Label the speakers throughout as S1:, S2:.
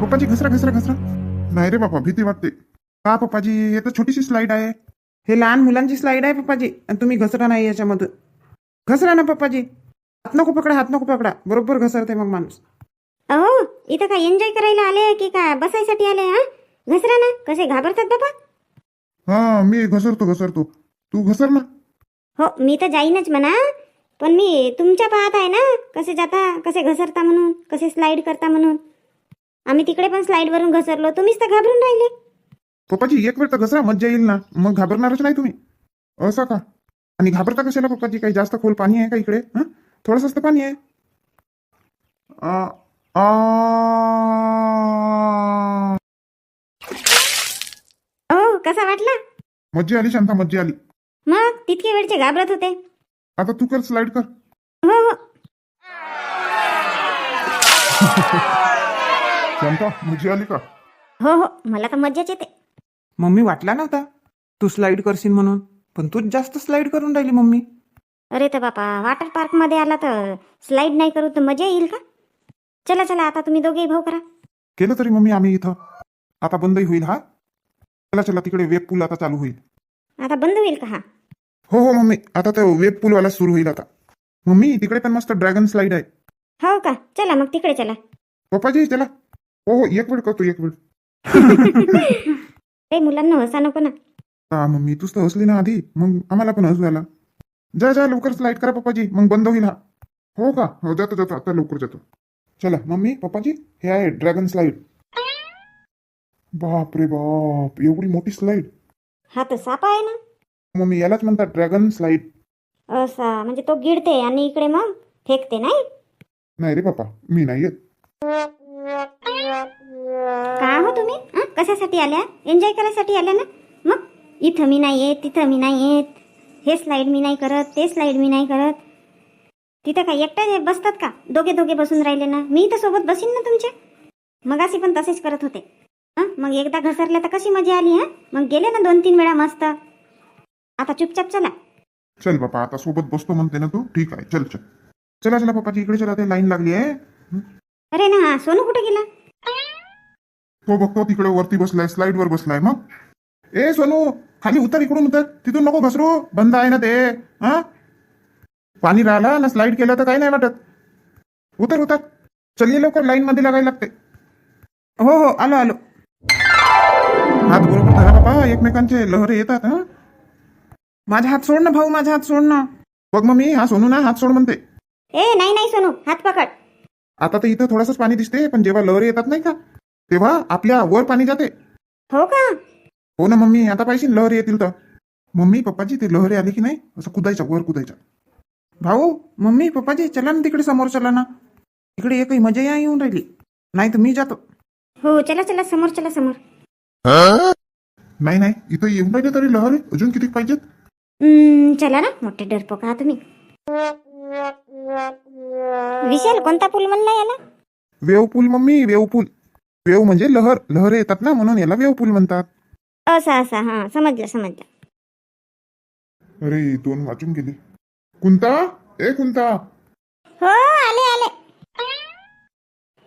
S1: पप्पाजी घसरा घसरा घसरा. नाही रे बापा भीती वाटते. का पप्पाजी हे तर छोटीशी स्लाईड आहे.
S2: हे लहान मुलांची स्लाईड आहे पप्पाजी आणि तुम्ही घसरा नाही याच्यामधून घसरा ना पप्पाजी. हात नको पकडा हात नको पकडा. बरोबर घसरते मग माणूस.
S3: अहो इथं काय एन्जॉय करायला आले की काय बसायसाठी आले हा? घसरा ना. कसे घाबरतात बाबा
S1: हा मी घसरतो घसरतो. तू घसर ना.
S3: हो मी तर जाईनच म्हणा. पण मी तुमच्या पाहत आहे ना कसे जाता कसे घसरता म्हणून कसे स्लाईड करता म्हणून. आम्ही तिकडे पण स्लाईड वरून घसरलो. तुम्हीच तर घाबरून राहिले.
S1: पप्पाजी एक वेळ तर घसरा मज्जा येईल ना. मग घाबरणारच नाही तुम्ही. असं का? आणि घाबरता कशाला पप्पाजी? काही जास्त खोल पाणी आहे का इकडे? हा? थोडंसं तर पाणी आहे. आ, आ.
S3: हो कसा वाटला?
S1: मज्जा आली शांता मज्जा आली.
S3: मग तितके वेळचे घाबरत होते.
S1: आता तू कर स्लाईड कर.
S3: हो हो.
S1: शांता मज्जा आली का?
S3: हो हो मला तर मज्जाच येते.
S2: मम्मी वाटला नव्हता? तू स्लाईड करशील म्हणून. पण तूच जास्त स्लाईड करून राहिली मम्मी.
S3: अरे तर बापा वॉटर पार्कमध्ये आला तर स्लाईड नाही करू तर मजा येईल का? चला चला आता तुम्ही दोघेही भाऊ करा.
S1: केलं तरी मम्मी आम्ही इथं. आता बंदही होईल हा? चला चला तिकडे वेब पूल आता चालू होईल.
S3: आता बंद होईल का हा?
S1: हो हो मम्मी. आता तो वेब पूलवाला सुरू होईल आता. मम्मी तिकडे पण मस्त ड्रॅगन स्लाईड आहे.
S3: हो का? चला मग तिकडे चला.
S1: पप्पाजी चला. हो हो एक वेळ करतो एक वेळ
S3: रे मुलांना हसा नको ना.
S1: हा मम्मी तूच तर हसली ना आधी. मग आम्हाला पण हसू आला जा जा लवकर स्लाईड करा पप्पाजी. मग बंद होईल हा. हो का? हो जातो जातो. आता लवकर जातो. चला मम्मी पप्पाजी हे आहे ड्रॅगन स्लाईड बाप रे बाप एवढी मोठी स्लाईड
S3: हा तर साप आहे ना.
S1: मम्मी यालाच म्हणतात ड्रॅगन स्लाईड
S3: असा म्हणजे तो गिळते आणि इकडे मग फेकते नाही?
S1: नाही रे बापा मी नाही येत
S3: कशासाठी आल्या? एन्जॉय करायसाठी आल्या ना? मग? इथं मी नाही येत तिथं मी नाही येत. हे स्लाईड मी नाही करत ते स्लाईड मी नाही करत. तिथं काय एकट्या बसतात का? दोघे दोघे बसून राहिले ना? मी तर सोबत बसीन ना तुमच्या? मगाशी पण तसेच करत होते. हं? मग एकदा घसरल्या तर कशी मजा आली हा? मग गेले ना दोन तीन वेळा मस्त. आता चुपचाप चला.
S1: चल बापा आता सोबत बसतो म्हणते ना तू. ठीक आहे चल चल. चला चला पप्पाजी इकडे चला ते लाईन लागली आहे.
S3: अरे ना हा सोनू कुठे गेला?
S1: तो बघतो तिकडे वरती बसलाय स्लाईड वर बसलाय मग. ए सोनू खाली उतर इकडून उतर. तिथून नको घसरू. बंद आहे ना ते. हा? पाणी राहिला ना स्लाईड केलं तर काही नाही वाटत. उतर उतर. चल्ली लवकर लाईन मध्ये लागायला लागते.
S2: हो हो आलो आलो.
S1: हात बरोबर धरा बाबा एकमेकांचे लहरे येतात हा?
S2: माझा हात सोड ना भाऊ माझा हात सोड ना.
S1: बघ मग मी हा सोनू ना हात सोड म्हणते.
S3: ए नाही नाही सोनू हात पकड.
S1: आता तर इथं थोडंसंच पाणी दिसते पण जेव्हा लहरी येतात नाही का? तेव्हा आपल्या वर पाणी जाते.
S3: हो का?
S1: हो ना मम्मी. आता पाहिजे लहरी येतील तर. मम्मी पप्पाजी ते लहरी आली की नाही? असं कुदायच्या वर कुदायच्या.
S2: भाऊ मम्मी पप्पाजी चला ना तिकडे समोर चला ना. इकडे एकही मजा या येऊन राहिली. नाही तर मी जातो.
S3: हो चला चला समोर चला समोर.
S1: नाही नाही. इथं येऊन राहिले तरी लहरी. अजून किती पाहिजेत?
S3: चला ना. मोठे डरपोक आहात तुम्ही. विशाल कोणता पूल म्हणला याला?
S1: Wave pool mummy. Wave pool. Wave म्हणजे लहर लहर येतात ना म्हणून याला वेव पूल म्हणतात.
S3: असा असा हा समजलं समजलं.
S1: अरे दोन वाचून गेले. कुंता? ए कुंता!
S3: हो आले आले.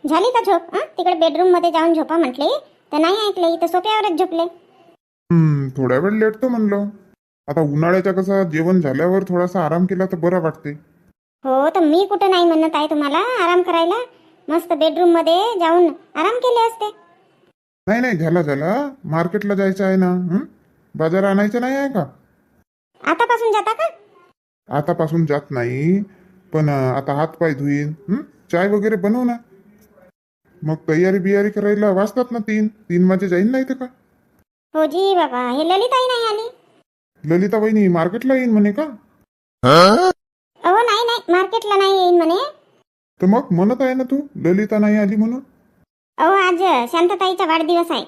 S3: झाली का झोप? हं? तिकडे बेडरूममध्ये जाऊन झोपा म्हटले. तर नाही ऐकले इथं सोफ्यावरच झोपले.
S1: हम्म थोड्या वेळ लेटतो म्हणलं. आता उन्हाळ्याच्या कसं जेवण झाल्यावर थोडासा आराम केला तर बरं वाटते.
S3: हो तर मी कुठं नाही म्हणत आहे तुम्हाला आराम करायला. मस्त बेडरूममध्ये जाऊन आराम केले असते.
S1: नाही नाही झाला झाला. मार्केटला जायचं आहे ना हं? बाजार आणायचं नाही आहे का?
S3: आतापासून जाता का?
S1: आतापासून जात नाही पण अं, आता हात पाय धुईन हं? चाय वगैरे बनव ना. मग तयारी बियारी करायला वाजतात ना तीन तीन माझे जाईन नाही तर का?
S3: हो जी बाबा हे ललिताई नाही आली.
S1: ललिता वहिनी मार्केटला येईन म्हणे का?
S3: अहो नाही नाही मार्केटला नाही येईन म्हणे.
S1: तर मग म्हणत आहे ना तू ललिता नाही आली म्हणून?
S3: अहो आज शांतताईचा वाढदिवस आहे.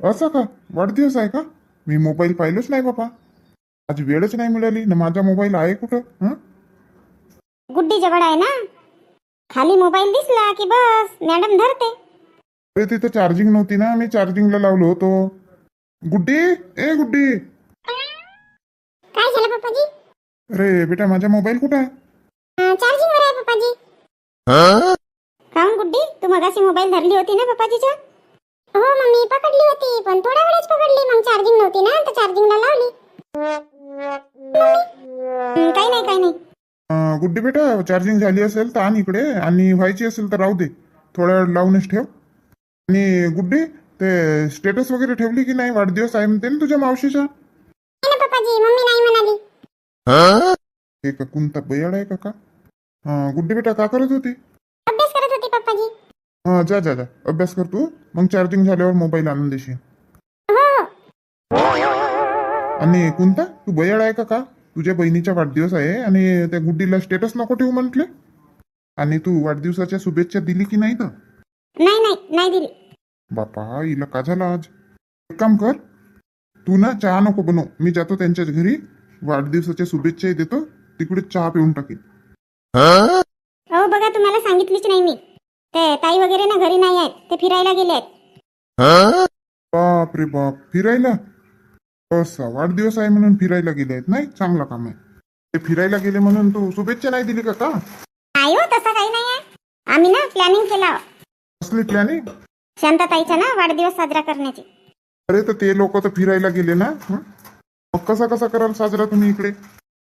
S1: असं का? वाढदिवस आहे का? मी मोबाईल पाहिलोच नाही बाबा आज वेळच नाही मिळाली. ना माझा मोबाईल आहे कुठं? हं?
S3: गुड्डी जवळ आहे ना? खाली मोबाईल दिसला की बस मॅडम धरते.
S1: अरे तिथं चार्जिंग नव्हती ना? मी चार्जिंगला लावलो होतो. गुड्डी ए गुड्डी.
S3: काय झालं पप्पाजी?
S1: अरे बेटा माझा मोबाईल कुठं आहे?
S3: चार्जिंग वर आहे पप्पाजी. काहून गुड्डी तू मगाशी मोबाईल धरली होती ना पप्पाजीच्या? हो मम्मी पकडली होती पण थोड्या वेळच पकडली मग चार्जिंग नव्हती ना तर चार्जिंगला लावली. हं, काही नाही काही नाही.
S1: अं, गुड्डी बेटा चार्जिंग झाली असेल तर आण इकडे आणि व्हायची असेल तर राहू दे. थोड्या वेळ लावूनच ठेव. आणि गुड्डी ते स्टेटस वगैरे ठेवली की नाही? वाढदिवस आहे म्हणते ना तुझ्या मावशीचा?
S3: नाही ना पप्पाजी मम्मी नाही म्हणाली.
S1: हे का कोणता बयाड आहे काका हा गुड्डी बेटा का करत होती?
S3: अभ्यास करत होती पप्पाजी.
S1: हा जा जा जा. अभ्यास कर तू. मग चार्जिंग झाल्यावर मोबाईल आणून देशील.
S3: हो
S1: आणि कोणता तू बयाड आहे का का? तुझ्या बहिणीचा वाढदिवस आहे आणि त्या गुड्डीला स्टेटस नको ठेवू म्हटले. आणि तू वाढदिवसाच्या शुभेच्छा दिली की नाही तर?
S3: नाही नाही नाही दिली.
S1: बापा हिला का झाला आज? एक काम कर तू ना चहा नको बनव. मी जातो त्यांच्याच घरी. वाढदिवसाच्या शुभेच्छाही देतो. तिकडे चहा पिऊन टाकीन.
S3: हो बघा तुम्हाला सांगितलीच नाही मी. ते ताई वगैरे ना घरी नाही आहेत. ते फिरायला गेले आहेत
S1: बाप. रे बाप फिरायला? असा वाढदिवस आहे म्हणून फिरायला गेले आहेत नाही? चांगलं काम आहे. ते फिरायला गेले म्हणून तू शुभेच्छा नाही दिली का का?
S3: नाही हो तसं काही नाही आहे. आम्ही ना प्लॅनिंग केला.
S1: असली प्लॅनिंग
S3: शांतताईचा ना वाढदिवस साजरा करण्याची.
S1: अरे तर ते लोक तर फिरायला गेले ना? हं? मग कसा कसा कराल साजरा तुम्ही इकडे?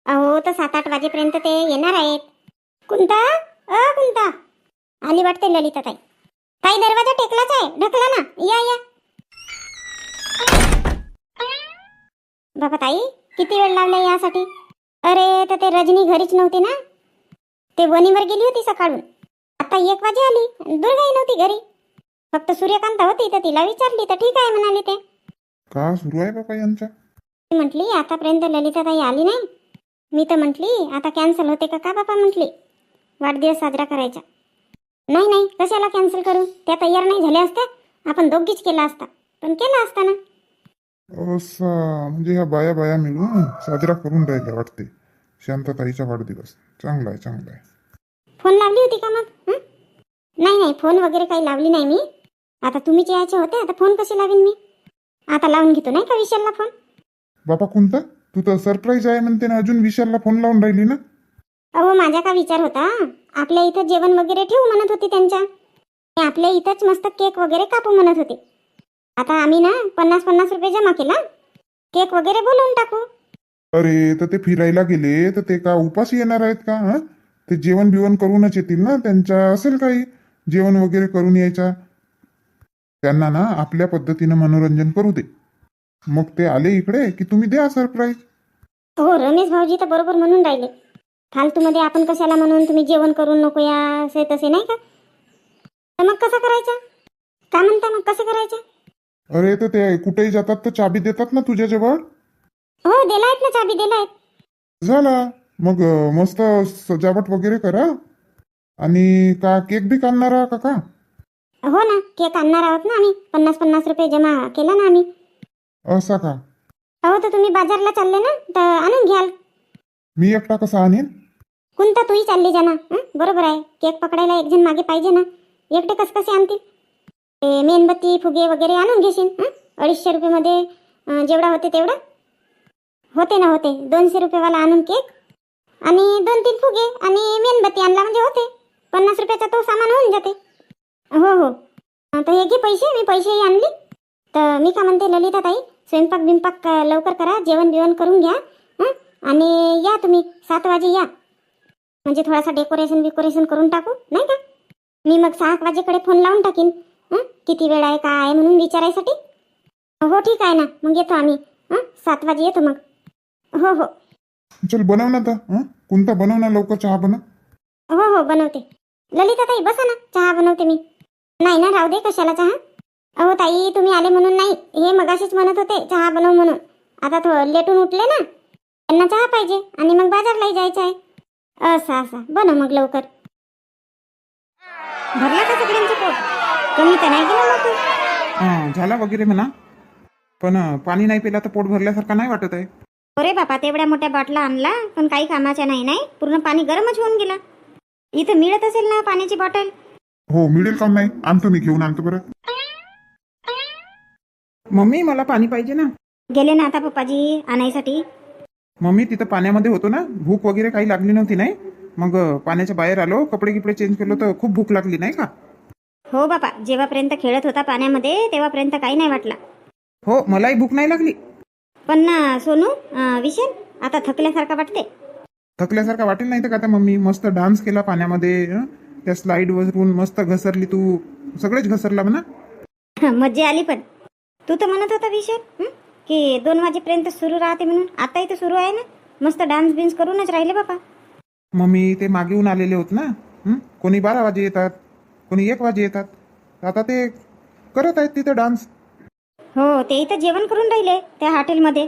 S3: अहो तर सात आठ वाजेपर्यंत ते येणार आहेत. कुंता? अ कुंता. आली वाटते ललिता ताई. ताई दरवाजा टेकलाच आहे. ढकला ना. या या. बाबा ताई किती वेळ लावला यासाठी? अरे तर ते रजनी घरीच नव्हती ना? ते वणीवर गेली होती सकाळून. आता एक वाजे आली. दुर्गाई नव्हती घरी. फक्त सूर्यकांत होती तर तिला विचारली तर ठीक आहे म्हणाली ते.
S1: का सुरू आहे बाबा यांच्या
S3: ती म्हटली आतापर्यंत ललिताताई आली नाही. मी तर म्हटली आता कॅन्सल होते का का बापा म्हटली? वाढदिवस साजरा करायचा. नाही नाही कशाला कॅन्सल करू? त्या तयार नाही झाल्या असत्या. आपण दोघीच केला असता. पण केला असता ना.
S1: असा म्हणजे ह्या बाया बाया मिळून साजरा करून राहिल्या वाटते. शांतताईचा वाढदिवस. चांगला आहे चांगला आहे.
S3: फोन लावली होती का मग? हं? नाही नाही फोन वगैरे काही लावली नाही मी. आता तुम्हीच यायचे होते आता फोन कसे लावीन मी? आता लावून घेतो नाही का विशालला फोन?
S1: बापा कोणता? तू तर सरप्राईज आहे म्हणते ना अजून विशालला फोन लावून राहिली ना?
S3: अहो माझा का विचार होता? आपल्या इथं जेवण वगैरे ठेवू म्हणत होती त्यांच्या. आपल्या इथंच मस्त केक वगैरे कापू म्हणत होते. आता आम्ही ना पन्नास पन्नास रुपये जमा केला. केक वगैरे बोलवून टाकू.
S1: अरे तर ते फिरायला गेले तर ते का उपास येणार आहेत का हं? ते जेवण बिवण करूनच येतील ना त्यांच्या? असेल काही जेवण वगैरे करून यायचा? त्यांना ना आपल्या पद्धतीनं मनोरंजन करू दे. मग ते आले इकडे की तुम्ही द्या सरप्राईज.
S3: हो रमेश भाऊजी तर बरोबर म्हणून राहिले. फालतूमध्ये आपण कशाला म्हणून तुम्ही जेवण करून नको या असे तसे नाही का? तर मग कसं करायचं? का म्हणता मग? कसं करायचं?
S1: अरे तर ते कुठेही जातात तर चाबी देतात ना तुझ्याजवळ
S3: हो दिलायत ना चाबी दिलायत
S1: झाला. मग अं, मस्त सजावट वगैरे करा. आणि का केक बी काढणार का का?
S3: हो ना केक आणणार आहोत ना आम्ही. पन्नास पन्नास रुपये जमा केला ना आम्ही.
S1: असा का?
S3: अहो तर तुम्ही बाजारला चालले ना? तर आणून घ्याल.
S1: मी एकटा कसा आणीन?
S3: कोणता तूही चालली जा ना. हं? बरोबर आहे. केक पकडायला एक जण मागे पाहिजे ना. एकटे कस कसे आणतील? ते मेणबत्ती फुगे वगैरे आणून घेशील. हं? अडीचशे रुपयेमध्ये अं, जेवढा होते तेवढा? होते ना होते. दोनशे रुपयेवाला आणून केक? आणि दोन तीन फुगे आणि मेणबत्ती आणला म्हणजे होते. पन्नास रुपयाचा तो सामान होऊन जाते. हो हो. अं, तर हे घे पैसे. मी पैसेही आणले. तर मी का म्हणते ललिता ताई स्वयंपाक बिंपाक अं, लवकर करा. जेवण बिवण करून घ्या. हं? आणि या तुम्ही सात वाजे या. म्हणजे थोडासा डेकोरेशन बिकोरेशन करून टाकू नाही का? मी मग सहा वाजेकडे फोन लावून टाकीन. हं? किती वेळ आहे काय आहे म्हणून विचारायसाठी? हो ठीक आहे ना. मग येतो आम्ही. हं? सात वाजे येतो मग. हो हो.
S1: चल बनव ना हं? कोणता बनव ना लवकर चहा बनव.
S3: हो हो बनवते. ललिता ताई बसा ना. चहा बनवते मी. नाही ना राहू दे कशाला चहा. अहो ताई तुम्ही आले म्हणून नाही. हे मगाशीच म्हणत होते चहा बनव म्हणून. आता थोडं लेटून उठले ना. त्यांना चहा पाहिजे आणि मग बाजारलाही जायचं आहे. असं असं. बनव मग लवकर. भरला का सगळ्यांचं पोट? कमी तर नाही गेलं मग तू
S2: हां झाला वगैरे म्हणा. पण अं, पाणी नाही पिला तर पोट भरल्यासारखा नाही वाटत आहे.
S3: अरे बापा तेवढ्या मोठ्या बॉटला आणला पण काही कामाच्या नाही नाही. पूर्ण पाणी गरमच होऊन गेलं. इथं मिळत असेल ना पाण्याची बॉटल?
S1: हो मिळेल का नाही. आणतो मी घेऊन आणतो बरं.
S2: मम्मी मला पाणी पाहिजे ना.
S3: गेले ना आता पप्पाजी आणायसाठी.
S2: मम्मी तिथं पाण्यामध्ये होतो ना भूक वगैरे काही लागली नव्हती नाही? मग पाण्याच्या बाहेर आलो कपडे गिपडे चेंज केलो तर खूप भूक लागली नाही का?
S3: हो बापा जेव्हापर्यंत खेळत होता पाण्यामध्ये तेव्हापर्यंत काही नाही वाटला.
S1: हो मलाही भूक नाही लागली.
S3: पण ना सोनू विशाल आता थकल्यासारखा वाटते
S1: थकल्यासारखा वाटेल नाही तर का त्या मम्मी मस्त डान्स केला पाण्यामध्ये हं? त्या स्लाईड वरून मस्त घसरली तू. सगळेच घसरला म्हणा.
S3: मज्जा आली पण. तू तर म्हणत होता विशाल हं? की दोन वाजेपर्यंत सुरू राहते म्हणून आताही तर सुरू आहे ना? मस्त डान्स बिन्स करूनच राहिले बापा
S1: मम्मी ते मागेहून आलेले होत ना? हं? कोणी बारा वाजे येतात कोणी एक वाजे येतात. आता ते करत आहेत तिथं डान्स
S3: हो ते इथं जेवण करून राहिले त्या हॉटेलमध्ये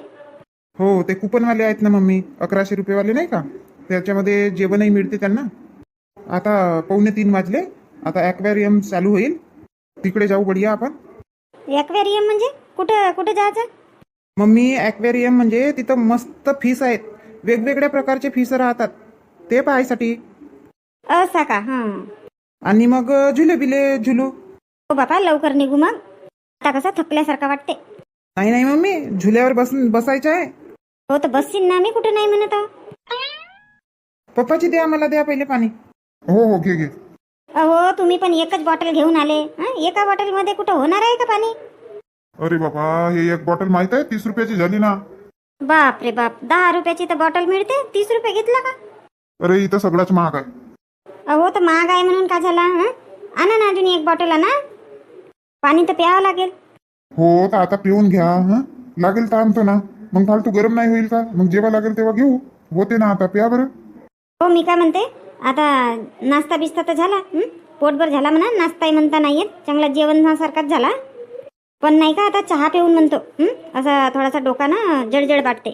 S1: हो ते कुपनवाले आहेत ना मम्मी? अकराशे रुपयेवाले नाही का? त्याच्यामध्ये जेवणही मिळते त्यांना. आता पावणे तीन वाजले. आता ॲक्वॅरियम चालू होईल. तिकडे जाऊ बढिया आपण.
S3: ॲक्वेरियम म्हणजे? कुठं कुठं जायचं?
S1: मम्मी ॲक्वेरियम म्हणजे तिथं मस्त फिस आहेत. वेगवेगळ्या प्रकारचे फिस राहतात. ते पाहायसाठी.
S3: असा का हां.
S1: आणि मग झुले बिले झुलू.
S3: हो बापा लवकर निघू मग. आता कसं थकल्यासारखा वाटते
S1: नाही नाही मम्मी झुल्यावर बसून बसायचं आहे.
S3: हो तर बसशील ना मी कुठं नाही म्हणत आहो.
S1: पप्पाची द्या मला द्या पहिले पाणी.
S4: हो हो घे घे.
S3: अहो तुम्ही पण एकच बॉटल घेऊन आले. हं? एका बॉटलमध्ये कुठं होणार आहे का पाणी?
S4: अरे बाबा हे एक बॉटल माहीत आहे? तीस रुपयाची झाली ना.
S3: बाप रे बाप दहा रुपयाची तर बॉटल मिळते. तीस रुपये घेतला का?
S4: अरे इथं सगळाच महाग आहे.
S3: अहो तर महाग आहे म्हणून का झाला हं? आणा ना अजून एक बॉटल आणा. पाणी तर प्यावं लागेल.
S4: हो तर आता पिऊन घ्या हं? लागेल तर आणतो ना. मग फालतू गरम नाही होईल का? मग जेव्हा लागेल तेव्हा घेऊ. होते ना आता प्या बरं.
S3: हो मी काय म्हणते आता नाश्ता बिस्ता तर झाला हं? पोटभर झाला म्हणा नाश्ताही म्हणता नाही येत. चांगला जेवणासारखाच झाला. पण नाही का आता चहा पिऊन म्हणतो हं? असा थोडासा डोका ना जळजळ वाटते.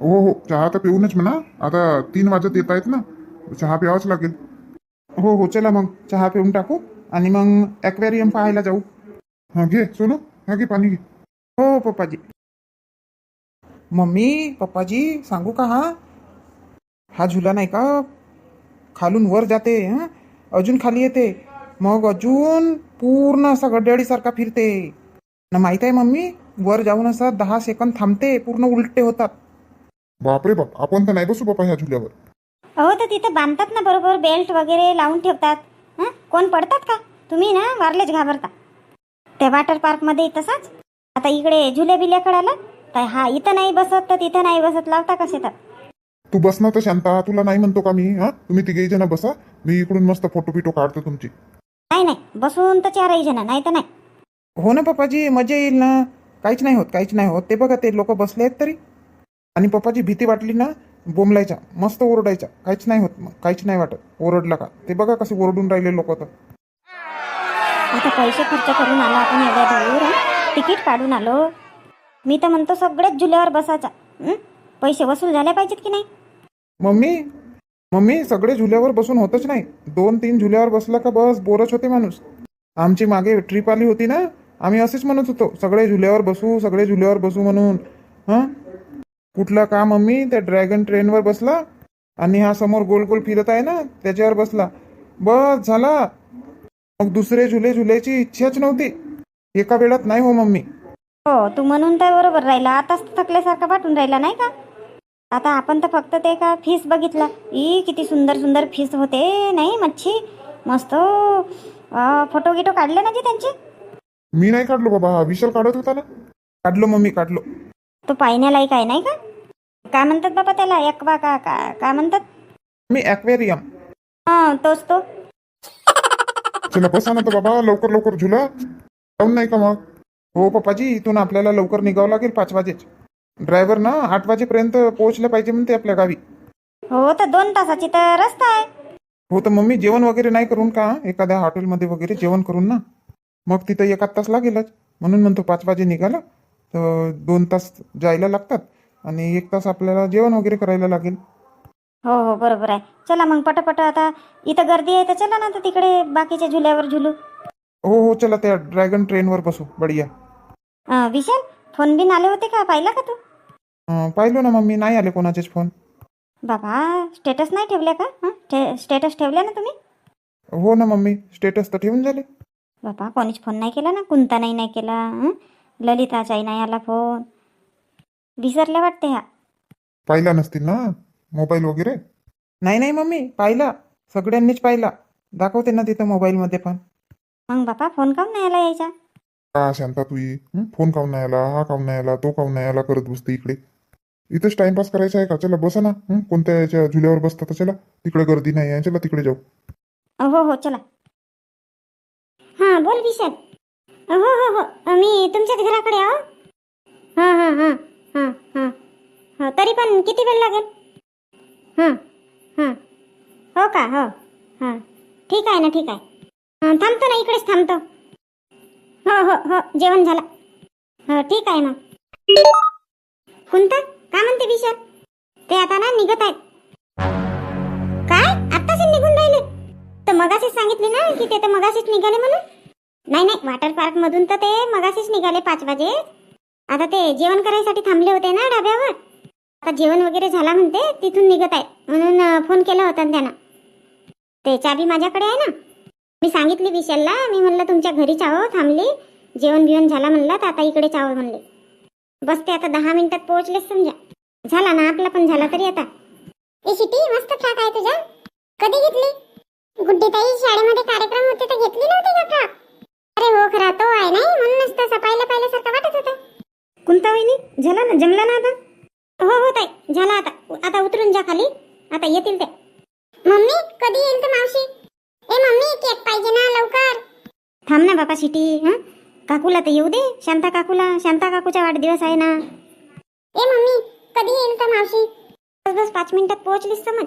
S4: हो हो चहा तर पिऊनच म्हणा. आता तीन वाजत येत आहेत ना चहा प्यावाच लागेल.
S1: हो हो चला मग चहा पिऊन टाकू आणि मग ॲक्वेरियम पाहायला जाऊ.
S4: हा घे सोनू हा घे पाणी घे.
S1: हो हो पप्पाजी. मम्मी पप्पाजी सांगू का हा? हा झुला नाही का? खालून वर जाते हं? अजून खाली येते. मग अजून पूर्ण असा गड्याळीसारखा फिरते. ना माहीत आहे मम्मी वर जाऊन असा दहा सेकंद थांबते पूर्ण उलटे होतात.
S4: बापरे बाप आपण तर नाही बसू बापा ह्या झुल्यावर
S3: अहो तर तिथं बांधतात ना बरोबर बेल्ट वगैरे लावून ठेवतात. हं? कोण पडतात का? तुम्ही ना वारलेच घाबरता. त्या वॉटर पार्कमध्ये तसाच. आता इकडे झुले बिले कळाला तर हा इथं नाही बसत तर तिथं नाही बसत लावता कसे तर?
S4: तू बस ना तर शांता तुला नाही म्हणतो का मी हा? तुम्ही तिघे जण बसा मी इकडून मस्त फोटो बिटो काढतो तुमची.
S3: नाही नाही बसून तर चारही जण नाही तर नाही.
S1: हो ना पप्पाजी मजा येईल ना. काहीच नाही होत काहीच नाही होत. ते बघा ते लोक बसले आहेत तरी. आणि पप्पाची भीती वाटली ना बोंबलायच्या मस्त ओरडायच्या. काहीच नाही होत मग काहीच नाही वाटत. ओरडला का? ते बघा कसे ओरडून राहिले लोक तर.
S3: आता पैसे खर्च करून आलो आपण एवढ्या दूर? तिकीट काढून आलो. मी तर म्हणतो सगळेच झुल्यावर बसायचा. हं? पैसे वसूल झाले पाहिजेत की नाही?
S1: मम्मी मम्मी सगळे झुल्यावर बसून होतच नाही. दोन तीन झुल्यावर बसला का बस बोरच होते माणूस. आमची मागे ट्रिप आली होती ना आम्ही असेच म्हणत होतो सगळे झुल्यावर बसू सगळे झुल्यावर बसू म्हणून. हां? कुठला का मम्मी? त्या ड्रॅगन ट्रेनवर बसला आणि हा समोर गोल गोल फिरत आहे ना त्याच्यावर बसला. बस झाला. मग दुसरे झुले झुल्याची इच्छाच नव्हती. एका वेळात नाही हो मम्मी.
S3: हो तू म्हणून तर बरोबर राहिला. आताच तर थकल्यासारखं वाटून राहिला नाही का? आता आपण तर फक्त ते का फिश बघितला. ई किती सुंदर सुंदर फिश होते नाही मच्छी? मस्त. फोटो गिटो काढले ना जे त्यांची?
S4: मी नाही काढलो बाबा हा विशाल काढत होता ना.
S1: काढलो मम्मी काढलो.
S3: तो पाहण्यालायक आहे नाही का? काय म्हणतात बाबा त्याला? एकवा का का काय म्हणतात?
S1: मी ॲक्वेरियम.
S3: हा तोच तो.
S4: चला बसा ना तर बाबा लवकर लवकर झुला. जाऊन नाही का मग?
S1: हो पप्पाजी इथून आपल्याला लवकर निघावं लागेल पाच वाजेच. ड्रायव्हर ना आठ वाजेपर्यंत पोहोचलं पाहिजे म्हणते आपल्या गावी.
S3: हो तर दोन तासाची तर रस्ता आहे.
S1: हो तर मम्मी जेवण वगैरे नाही करून का? एखाद्या हॉटेलमध्ये वगैरे जेवण करून ना? मग तिथं एकाच तास लागेलच. म्हणून म्हणतो पाच वाजे निघाला तर दोन तास जायला लागतात आणि एक तास आपल्याला जेवण वगैरे करायला लागेल.
S3: हो हो बरोबर आहे. चला मग पटापट आता इथं गर्दी आहे तर चला ना तर तिकडे बाकीच्या झुल्यावर झुलू.
S1: हो हो चला त्या ड्रॅगन ट्रेनवर बसू बढिया.
S3: अं, विशाल फोन बिन आले होते का? पाहिला का तू?
S1: अं, पाहिलो ना मम्मी नाही आले कोणाचेच फोन.
S3: बाबा स्टेटस नाही ठेवले का? हं? ठे स्टेटस ठेवले ना तुम्ही?
S1: हो ना मम्मी स्टेटस तर ठेवून झाले.
S3: बाबा कोणीच फोन नाही केला ना? कुंता नाही नाही केला हं? ललिताचाही नाही आला फोन विसरल्या वाटते ह्या.
S4: पाहिला नसतील ना? मोबाईल वगैरे?
S1: नाही नाही मम्मी पाहिला. सगळ्यांनीच पाहिला. दाखवते ना तिथं मोबाईलमध्ये पण.
S3: मग बापा फोन काऊन नाही आला यायचा?
S1: का शांता तू ये. हं? फोन काऊन नाही आला? हा काऊन नाही आला? तो काऊन नाही आला? करत बसते इकडे. इथंच टाइमपास करायचा आहे का? चला बसा ना. हं? कोणत्या याच्या झुल्यावर बसता तर चला. तिकडे गर्दी नाही आहे. चला तिकडे जाऊ.
S3: हो हो चला. हां बोल विशाल. हो हो हो. मी तुमच्याच घराकडे आहो हां. हां हां हां हां हो. तरी पण किती वेळ लागेल? हां हां. हो का? हो हां. ठीक आहे ना ठीक आहे. हां थांबतो ना इकडेच थांबतो. हो हो हो जेवण झालं. हो ठीक आहे मग कोणता का म्हणते विशाल? ते आता ना निघत आहेत. काय? आत्ताच निघून राहिले. तर मगाशीच सांगितले ना की ते तर मगाशीच निघाले म्हणून. नाही नाही वॉटर पार्क मधून तर ते मगाशीच निघाले पाच वाजे. आता ते जेवण करायसाठी थांबले होते ना डाब्यावर आता जेवण वगैरे झाला म्हणते तिथून निघत आहे. म्हणून फोन केला होता त्यांना. ते चाबी माझ्याकडे आहे ना. मी सांगितली विशालला मी म्हणलं तुमच्या घरीच आहो थांबली. जेवण बिवण झाला म्हणलं तर आता इकडेच आहो म्हणले. बसते आता दहा मिनिटात पोहोचलेच समजा. झाला ना आपला पण झाला तरी आता. ए शिटी मस्त फ्रॉक आहे तुझा. कधी घेतली? गुड्डी ताई शाळेमध्ये कार्यक्रम होते तर घेतली नव्हती का फ्रॉक? अरे हो खरा तो आहे नाही? म्हणूनच तसा पाहिलं पाहिल्यासारखं वाटत होता. कोणता वहिनी? झाला ना जमला ना आता? हो हो ताई झाला आता. आता उतरून जा खाली. आता येतील ते. मम्मी कधी येईल तर मावशी? ए मम्मी केक पाहिजे ना लवकर. थांब ना बापा शिटी हा? काकूला तर येऊ दे. शांता काकूला शांता काकूचा वाढदिवस आहे ना. ए मम्मी कधी येईल तर मावशी? बस बस पाच मिनिटात पोहोचलीस समज.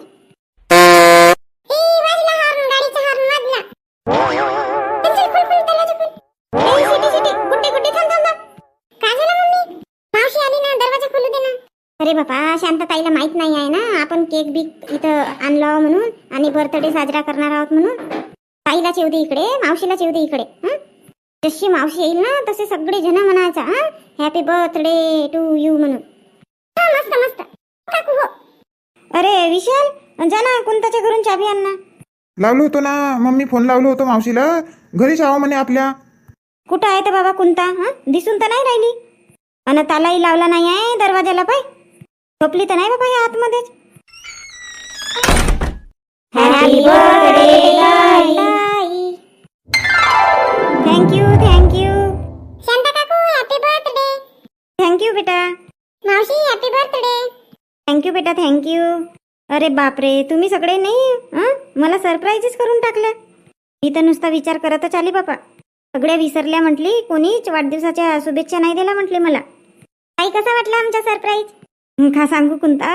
S3: शांतताईला माहीत नाही आहे ना आपण केक बिक इथं आणलो म्हणून आणि बर्थडे साजरा करणार आहोत म्हणून. ताईला दे इकडे मावशीला दे इकडे हं? जशी मावशी येईल ना तसे सगळे जण म्हणायचा हा? हॅपी बर्थडे टू यू म्हणून. मस्त मस्त. हो. अरे विशाल जा ना कोणताच्या घरून चाबी आण ना.
S2: लावलो होतो ना मम्मी फोन लावलो होतो मावशीला. घरीच आहो म्हणे आपल्या.
S3: कुठं आहे तर बाबा कोणता हा? दिसून तर नाही राहिली. अन तालाही लावला नाही आहे दरवाजाला पाय. झोपली तर नाही बाबा या आतमध्येच थँक्यू थँक्यू शांता काकू हॅपी बर्थडे थँक्यू बेटा. मावशी हॅपी बर्थडे थँक्यू बेटा थँक्यू अरे बापरे तुम्ही सगळे नाही हं? मला सरप्राईजच करून टाकलं. मी तर नुसता विचार करतच आली बापा. सगळ्या विसरल्या म्हटली कोणीच वाढदिवसाच्या शुभेच्छा नाही दिल्या म्हटली मला. काही कसा वाटला आमचा सरप्राईज का सांगू कोणता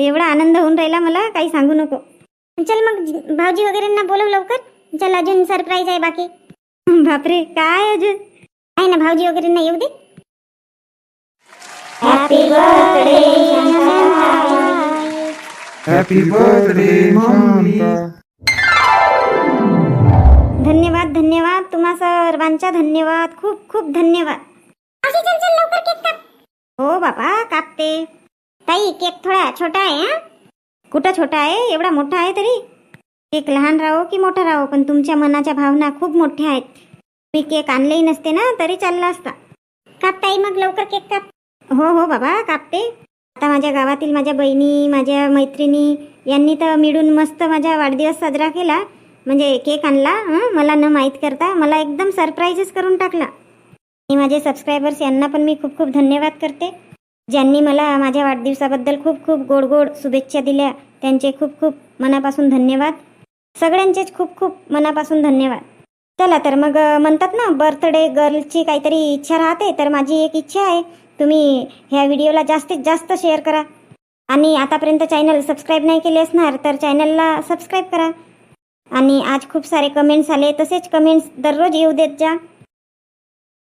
S3: एवढा आनंद होऊन राहिला मला काही सांगू नको. चल मग भाऊजी वगैरेंना बोलव लवकर. चल अजून सरप्राईज आहे बाकी. बापरे काय अजून? आहे ना भाऊजी वगैरेंना येऊ दे. Happy birthday
S2: happy birthday Shanta
S3: धन्यवाद धन्यवाद. तुम्हा सर्वांचा धन्यवाद. खूप खूप धन्यवाद. हो बाबा कापते. ताई केक थोडा छोटा आहे हा? कुठं छोटा आहे? एवढा मोठा आहे तरी? केक लहान राहो की मोठा राहो पण तुमच्या मनाच्या भावना खूप मोठ्या आहेत. मी केक आणलेही नसते ना तरी चालला असता. कापताई मग लवकर केक काप. हो हो बाबा कापते. आता माझ्या गावातील माझ्या बहिणी माझ्या मैत्रिणी यांनी तर मिळून मस्त माझा वाढदिवस साजरा केला. म्हणजे केक आणला मला न माहीत करता मला एकदम सरप्राईजच करून टाकला. आणि माझे सबस्क्रायबर्स यांना पण मी खूप खूप धन्यवाद करते. ज्यांनी मला माझ्या वाढदिवसाबद्दल खूप खूप गोड गोड शुभेच्छा दिल्या त्यांचे खूप खूप मनापासून धन्यवाद. सगळ्यांचेच खूप खूप मनापासून धन्यवाद. चला तर मग म्हणतात ना बर्थडे गर्लची काहीतरी इच्छा राहते तर माझी एक इच्छा आहे. तुम्ही ह्या व्हिडिओला जास्तीत जास्त शेअर करा. आणि आतापर्यंत चॅनल सबस्क्राईब नाही केले असणार तर चॅनलला सबस्क्राईब करा. आणि आज खूप सारे कमेंट्स आले तसेच कमेंट्स दररोज येऊ देत जा.